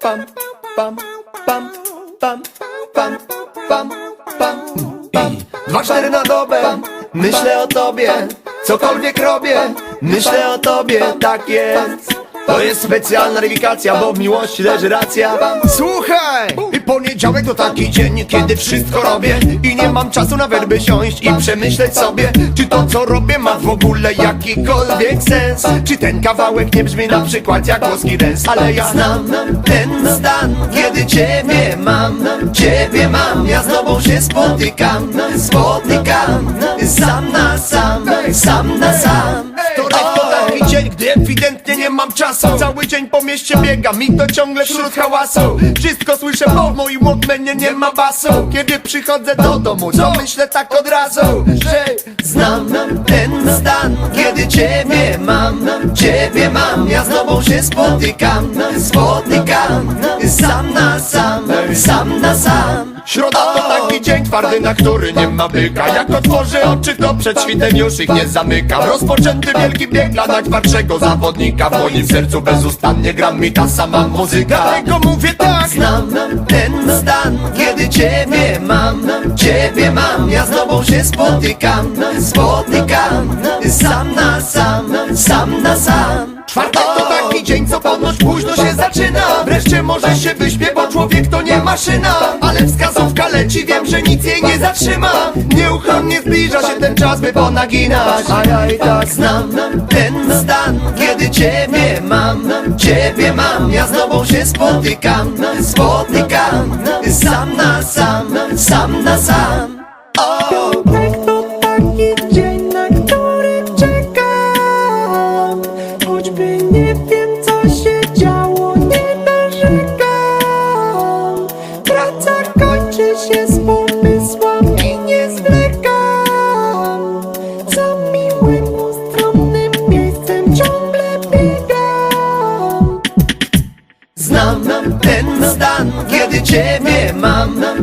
pam, pam, pam, pam, pam, pam, pam, pam. Dwa, cztery na dobę, myślę o tobie, cokolwiek robię, myślę o tobie, tak jest. To jest specjalna rewikacja, bo w miłości leży racja. Słuchaj! I poniedziałek to taki dzień, kiedy wszystko robię I nie mam czasu nawet by siąść i przemyśleć sobie Czy to co robię ma w ogóle jakikolwiek sens. Czy ten kawałek nie brzmi na przykład jak włoski dance? Ale ja znam ten stan, kiedy ciebie mam Ciebie mam, ja z tobą się spotykam Spotykam, sam na sam, sam na sam dzień, gdy ewidentnie nie mam czasu. Cały dzień po mieście biegam i to ciągle wśród hałasu. Wszystko słyszę, bo w moim Walkmanie nie ma basu. Kiedy przychodzę do domu, to myślę tak od razu Że znam ten stan, kiedy ciebie mam Ciebie mam, ja z tobą się spotykam Spotykam, sam na sam, sam na sam Środa to taki dzień twardy, na który nie ma byka. Jak otworzę oczy, to przed świtem już ich nie zamykam Rozpoczęty wielki bieg dla najtwardszego zawodnika. W moim sercu bezustannie gram mi ta sama muzyka. Dlatego mówię tak. Znam ten stan, kiedy ciebie mam. Ciebie mam, ja z tobą się spotykam. Spotykam, sam na sam, sam na sam Czwartek to taki dzień, co ponoć późno się zaczyna. Wreszcie może się wyśpię, bo człowiek to nie maszyna. Ale wskazówka leci, wiem, że nic jej nie zatrzyma. Nieuchronnie zbliża się ten czas, by ponaginać. A ja i tak znam ten stan, kiedy ciebie mam. Ciebie mam, ja z tobą się spotykam. Spotykam, sam na sam, sam na sam. O! To taki dzień,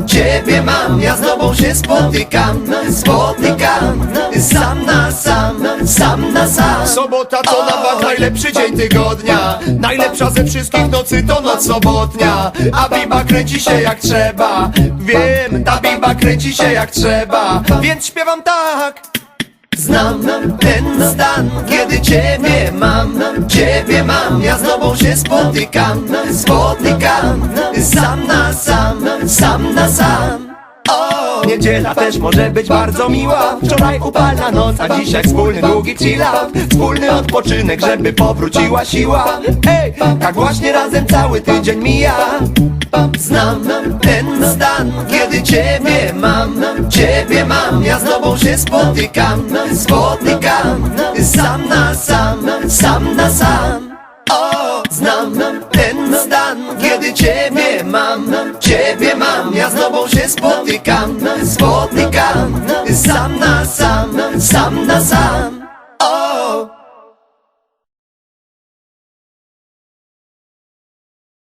Ciebie mam, ja z tobą się spotykam Spotykam, sam na sam, sam na sam. Sobota to na bank najlepszy dzień tygodnia. Najlepsza ze wszystkich nocy to noc sobotnia. A biba kręci się jak trzeba. Wiem, ta biba kręci się jak trzeba. Więc śpiewam tak Znam ten stan, kiedy ciebie mam Ciebie mam, ja z tobą się spotykam Spotykam, sam na sam, sam na sam Niedziela też może być bardzo miła. Wczoraj upalna noc, a dzisiaj wspólny długi chill out. Wspólny odpoczynek, żeby powróciła siła. Ej, tak właśnie razem cały tydzień mija. Znam ten stan, kiedy ciebie mam. Ciebie mam, ja z tobą się spotykam. Spotykam, sam na sam, sam na sam. O, znam ten stan, kiedy ciebie mam. Ciebie mam, ja z tobą się spotykam Spotykam, sam na sam, sam na sam